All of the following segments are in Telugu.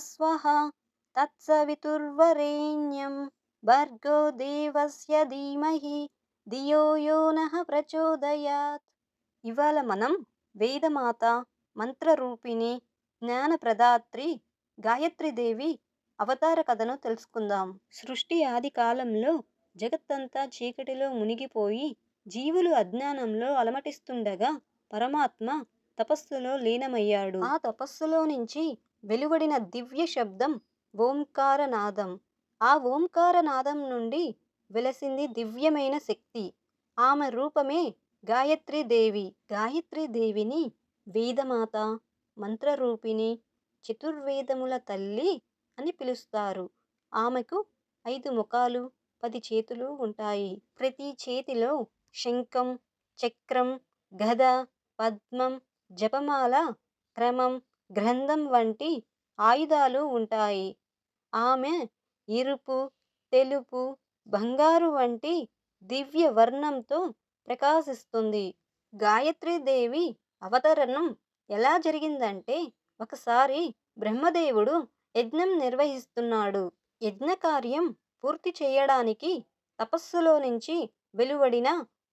భూవస్వః తత్సవితుర్వరేణ్యం భర్గో దేవస్య ధీమహి ధియో యో నః ప్రచోదయాత్ ఇవాళ మనం వేదమాత మంత్రరూపిణి జ్ఞానప్రదాత్రి గాయత్రీదేవి అవతార కథను తెలుసుకుందాం। సృష్టి ఆది కాలంలో జగత్తంతా చీకటిలో మునిగిపోయి జీవులు అజ్ఞానంలో అలమటిస్తుండగా పరమాత్మ తపస్సులో లీనమయ్యాడు. ఆ తపస్సులో నుంచి వెలువడిన దివ్య శబ్దం ఓంకారనాదం. ఆ ఓంకారనాదం నుండి వెలసింది దివ్యమైన శక్తి. ఆమె రూపమే గాయత్రీదేవి గాయత్రీదేవిని వేదమాత మంత్రరూపిణి చతుర్వేదముల తల్లి అని పిలుస్తారు. ఆమెకు ఐదు ముఖాలు పది చేతులు ఉంటాయి. ప్రతి చేతిలో శంఖం చక్రం గద పద్మం జపమాల క్రమం గ్రంథం వంటి ఆయుధాలు ఉంటాయి. ఆమె ఇరుపు తెలుపు బంగారు వంటి దివ్య వర్ణంతో ప్రకాశిస్తుంది. గాయత్రీదేవి అవతరణం ఎలా జరిగిందంటే ఒకసారి బ్రహ్మదేవుడు యజ్ఞం నిర్వహిస్తున్నాడు. యజ్ఞ కార్యం పూర్తి చేయడానికి తపస్సులో నుంచి వెలువడిన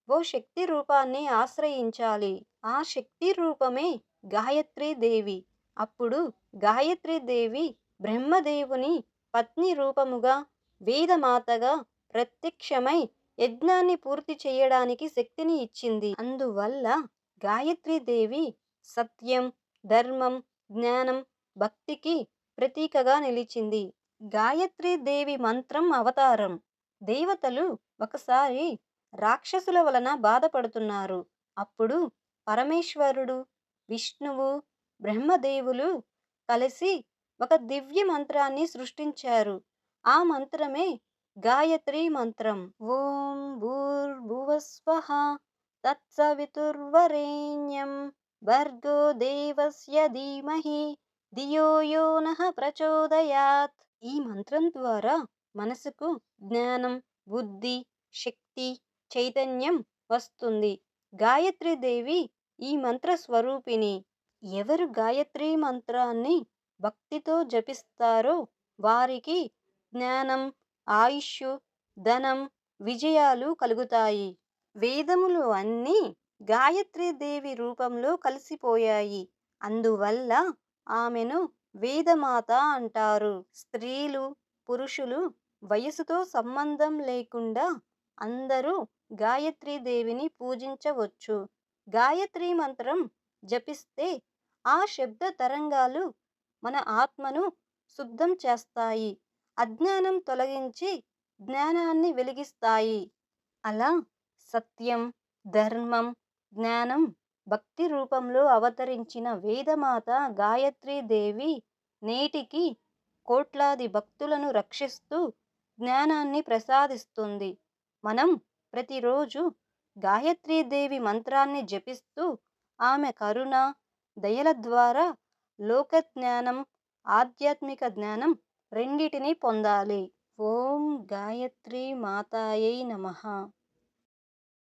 ఓ శక్తి రూపాన్ని ఆశ్రయించాలి. ఆ శక్తి రూపమే గాయత్రీదేవి అప్పుడు గాయత్రీదేవి బ్రహ్మదేవుని పత్ని రూపముగా వేదమాతగా ప్రత్యక్షమై యజ్ఞాన్ని పూర్తి చేయడానికి శక్తిని ఇచ్చింది. అందువల్ల గాయత్రీదేవి సత్యం ధర్మం జ్ఞానం భక్తికి ప్రతీకగా నిలిచింది. గాయత్రీదేవి మంత్రం అవతారం. దేవతలు ఒకసారి రాక్షసుల వలన బాధపడుతున్నారు. అప్పుడు పరమేశ్వరుడు విష్ణువు బ్రహ్మదేవులు కలిసి ఒక దివ్య మంత్రాన్ని సృష్టించారు. ఆ మంత్రమే గాయత్రి మంత్రం. ఓం భూర్భువస్వ తత్సవితుర్వరేణ్యం భర్గో దేవస్య ధీమహి ధియో యో ప్రచోదయాత్. ఈ మంత్రం ద్వారా మనసుకు జ్ఞానం బుద్ధి శక్తి చైతన్యం వస్తుంది. గాయత్రీదేవి ఈ మంత్ర స్వరూపిణి ఎవరు గాయత్రీ మంత్రాన్ని భక్తితో జపిస్తారో వారికి జ్ఞానం ఆయుష్ ధనం విజయాలు కలుగుతాయి. వేదములు అన్నీ గాయత్రీదేవి రూపంలో కలిసిపోయాయి. అందువల్ల ఆమెను వేదమాత అంటారు. స్త్రీలు పురుషులు వయసుతో సంబంధం లేకుండా అందరూ గాయత్రీదేవిని పూజించవచ్చు. గాయత్రీ మంత్రం జపిస్తే ఆ శబ్ద తరంగాలు మన ఆత్మను శుద్ధం చేస్తాయి. అజ్ఞానం తొలగించి జ్ఞానాన్ని వెలిగిస్తాయి. అలా సత్యం ధర్మం జ్ఞానం భక్తి రూపంలో అవతరించిన వేదమాత గాయత్రీదేవి నేటికి కోట్లాది భక్తులను రక్షిస్తూ జ్ఞానాన్ని ప్రసాదిస్తుంది. మనం ప్రతిరోజు గాయత్రీదేవి మంత్రాన్ని జపిస్తూ ఆమె కరుణ దయల ద్వారా లోకజ్ఞానం ఆధ్యాత్మిక జ్ఞానం రెండిటిని పొందాలి. ఓం గాయత్రీ మాతాయై నమః.